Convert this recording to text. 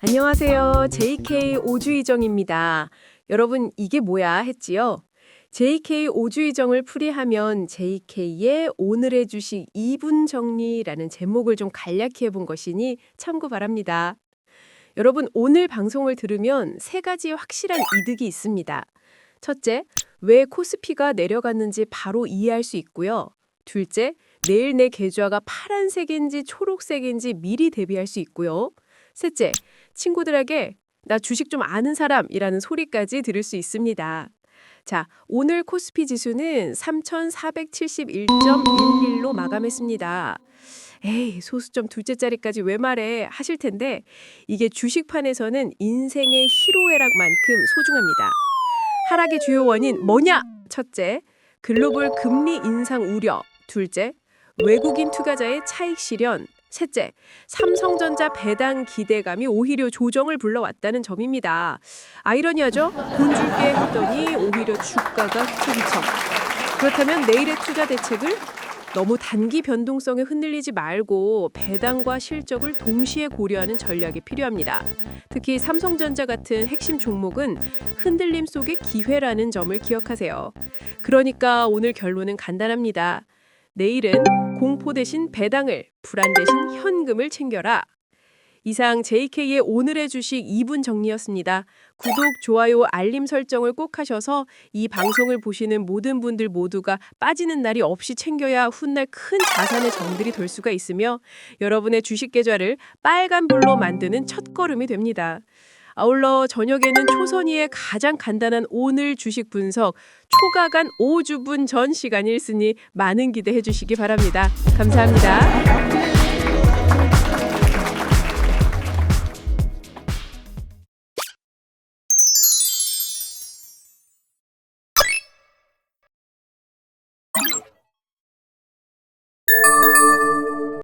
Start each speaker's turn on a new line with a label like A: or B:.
A: 안녕하세요. JK 오주이정입니다. 여러분, 이게 뭐야 했지요? JK 오주이정을 풀이하면 JK의 오늘의 주식 2분 정리라는 제목을 좀 간략히 해본 것이니 참고 바랍니다. 여러분, 오늘 방송을 들으면 세 가지 확실한 이득이 있습니다. 첫째, 왜 코스피가 내려갔는지 바로 이해할 수 있고요. 둘째, 내일 내 계좌가 파란색인지 초록색인지 미리 대비할 수 있고요. 셋째, 친구들에게 나 주식 좀 아는 사람이라는 소리까지 들을 수 있습니다. 자, 오늘 코스피 지수는 3,471.11로 마감했습니다. 에이, 소수점 둘째 자리까지 왜 말해 하실 텐데 이게 주식판에서는 인생의 희로애락만큼 소중합니다. 하락의 주요 원인 뭐냐? 첫째, 글로벌 금리 인상 우려. 둘째, 외국인 투자자의 차익 실현. 셋째, 삼성전자 배당 기대감이 오히려 조정을 불러왔다는 점입니다. 아이러니하죠? 돈 줄게 했더니 오히려 주가가 휘청휘청. 그렇다면 내일의 투자 대책을 너무 단기 변동성에 흔들리지 말고 배당과 실적을 동시에 고려하는 전략이 필요합니다. 특히 삼성전자 같은 핵심 종목은 흔들림 속의 기회라는 점을 기억하세요. 그러니까 오늘 결론은 간단합니다. 내일은 공포 대신 배당을, 불안 대신 현금을 챙겨라. 이상 JK의 오늘의 주식 2분 정리였습니다. 구독, 좋아요, 알림 설정을 꼭 하셔서 이 방송을 보시는 모든 분들 모두가 빠지는 날이 없이 챙겨야 훗날 큰 자산의 정들이 될 수가 있으며 여러분의 주식 계좌를 빨간불로 만드는 첫걸음이 됩니다. 아울러 저녁에는 초선이의 가장 간단한 오늘 주식 분석 초가간 5주분 전 시간이 있으니 많은 기대해 주시기 바랍니다. 감사합니다.